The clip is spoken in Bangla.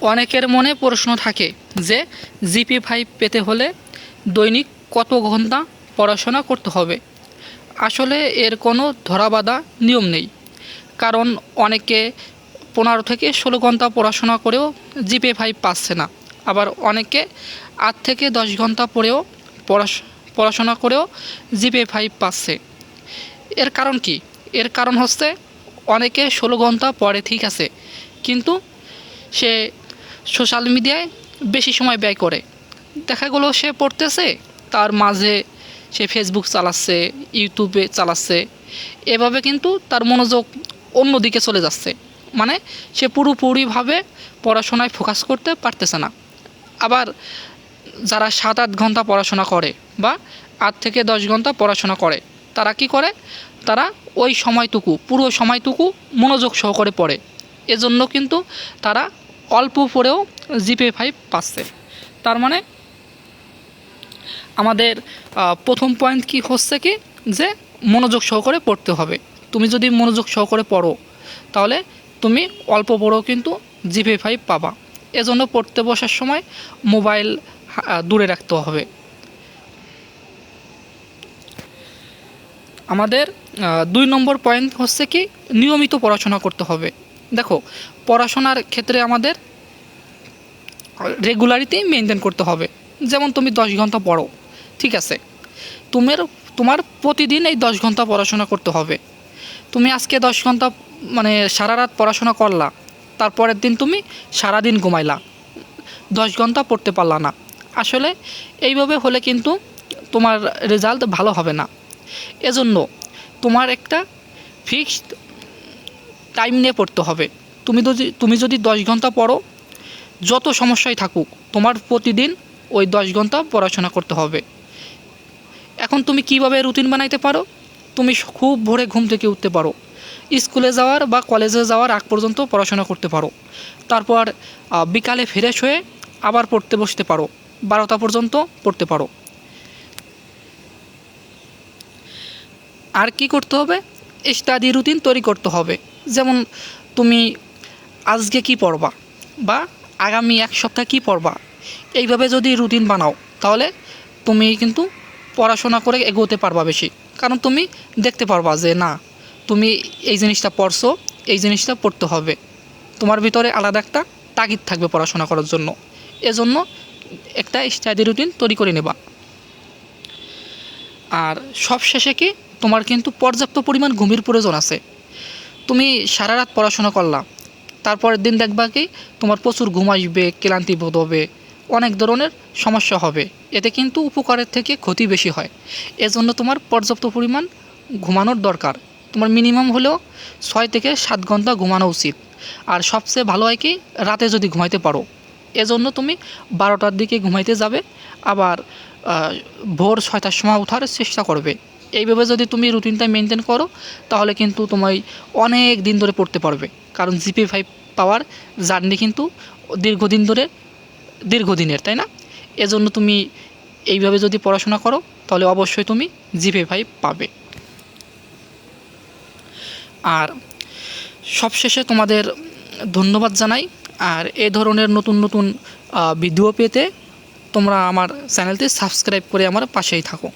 অনেকের মনে প্রশ্ন থাকে যে, জিপি ফাইভ পেতে হলে দৈনিক কত ঘণ্টা পড়াশোনা করতে হবে? আসলে এর কোনো ধরাবাধা নিয়ম নেই। কারণ অনেকে পনেরো থেকে ষোলো ঘণ্টা পড়াশোনা করেও জিপি ফাইভ পাচ্ছে না। আবার অনেকে আট থেকে দশ ঘণ্টা পড়েও পড়াশ- পড়াশোনা করেও জিপি ফাইভ পাচ্ছে। এর কারণ কি? এর কারণ হচ্ছে অনেকে ষোলো ঘণ্টা পড়ে, ঠিক আছে। কিন্তু সে সোশ্যাল মিডিয়ায় বেশি সময় ব্যয় করে। দেখা গেলো সে পড়তেছে, তার মাঝে সে ফেসবুক চালাচ্ছে ইউটিউবে চালাচ্ছে। এভাবে কিন্তু তার মনোযোগ অন্যদিকে চলে যাচ্ছে। মানে সে পুরোপুরিভাবে পড়াশোনায় ফোকাস করতে পারতেছে না। আবার যারা সাত আট ঘণ্টা পড়াশোনা করে বা আট থেকে দশ ঘণ্টা পড়াশোনা করে, তারা কি করে? তারা ওই সময়টুকু, পুরো সময়টুকু মনোযোগ সহকারে পড়ে। এজন্য কিন্তু তারা অল্প পরেও জিপে ফাইভ পাচ্ছে। তার মানে আমাদের প্রথম পয়েন্ট কি হচ্ছে কি? যে মনোযোগ সহকারে পড়তে হবে। তুমি যদি মনোযোগ সহকারে পড়ো, তাহলে তুমি অল্প পড়েও কিন্তু জিপে ফাইভ পাবা। এজন্য পড়তে বসার সময় মোবাইল দূরে রাখতে হবে। আমাদের দুই নম্বর পয়েন্ট হচ্ছে কি? নিয়মিত পড়াশোনা করতে হবে। দেখো, পড়াশোনার ক্ষেত্রে আমাদের রেগুলারিটি মেনটেন করতে হবে। যেমন তুমি দশ ঘণ্টা পড়ো, ঠিক আছে? তোমার তোমার প্রতিদিন এই দশ ঘণ্টা পড়াশোনা করতে হবে। তুমি আজকে দশ ঘণ্টা মানে সারা রাত পড়াশোনা করলা, তারপরের দিন তুমি সারা দিন ঘুমাইলা। দশ ঘণ্টা পড়তে পারলা না। আসলে এইভাবে হলে কিন্তু তোমার রেজাল্ট ভালো হবে না। এজন্য তোমার একটা ফিক্সড টাইম নিয়ে পড়তে হবে। তুমি যদি তুমি যদি দশ ঘণ্টা পড়ো, যত সমস্যাই থাকুক, তোমার প্রতিদিন ওই দশ ঘণ্টা পড়াশোনা করতে হবে। এখন তুমি কীভাবে রুটিন বানাইতে পারো? তুমি খুব ভোরে ঘুম থেকে উঠতে পারো। স্কুলে যাওয়ার বা কলেজে যাওয়ার আগ পর্যন্ত পড়াশোনা করতে পারো। তারপর বিকালে ফ্রেশ হয়ে আবার পড়তে বসতে পারো। বারোটা পর্যন্ত পড়তে পারো। আর কি করতে হবে? স্টাডি রুটিন তৈরি করতে হবে। যেমন তুমি আজকে কি পড়বা বা আগামী এক সপ্তাহ কি পড়বা, এইভাবে যদি রুটিন বানাও, তাহলে তুমি কিন্তু পড়াশোনা করে এগোতে পারবা বেশি। কারণ তুমি দেখতে পারবা যে না, তুমি এই জিনিসটা পড়ছো, এই জিনিসটা পড়তে হবে। তোমার ভিতরে আলাদা একটা তাগিদ থাকবে পড়াশোনা করার জন্য। এজন্য একটা স্টাডি রুটিন তৈরি করে নেবা। আর সব শেষে কি, তোমার কিন্তু পর্যাপ্ত পরিমাণ ঘুমের প্রয়োজন আছে। তুমি সারা রাত পড়াশোনা করলা। তারপরের দিন দেখবা কি, তোমার প্রচুর ঘুম আসবে, ক্লান্তি বোধ হবে, অনেক ধরনের সমস্যা হবে। এতে কিন্তু উপকারের থেকে ক্ষতি বেশি হয়। এজন্য তোমার পর্যাপ্ত পরিমাণ ঘুমানোর দরকার। তোমার মিনিমাম হলেও ছয় থেকে সাত ঘণ্টা ঘুমানো উচিত। আর সবচেয়ে ভালো হয় কি, রাতে যদি ঘুমাইতে পারো। এজন্য তুমি বারোটার দিকে ঘুমাইতে যাবে, আবার ভোর ছয়টার সময় ওঠার চেষ্টা করবে। এইভাবে যদি তুমি রুটিনটা মেনটেন করো, তাহলে কিন্তু তোমায় অনেক দিন ধরে পড়তে পারবে। কারণ জিপি ফাইভ পাওয়ার জার্নি কিন্তু দীর্ঘদিন ধরে, দীর্ঘদিনের, তাই না? এজন্য তুমি এইভাবে যদি পড়াশোনা করো, তাহলে অবশ্যই তুমি জিপি ফাইভ পাবে। আর সবশেষে তোমাদের ধন্যবাদ জানাই। আর এ ধরনের নতুন নতুন ভিডিও পেতে তোমরা আমার চ্যানেলটি সাবস্ক্রাইব করে আমার পাশেই থাকো।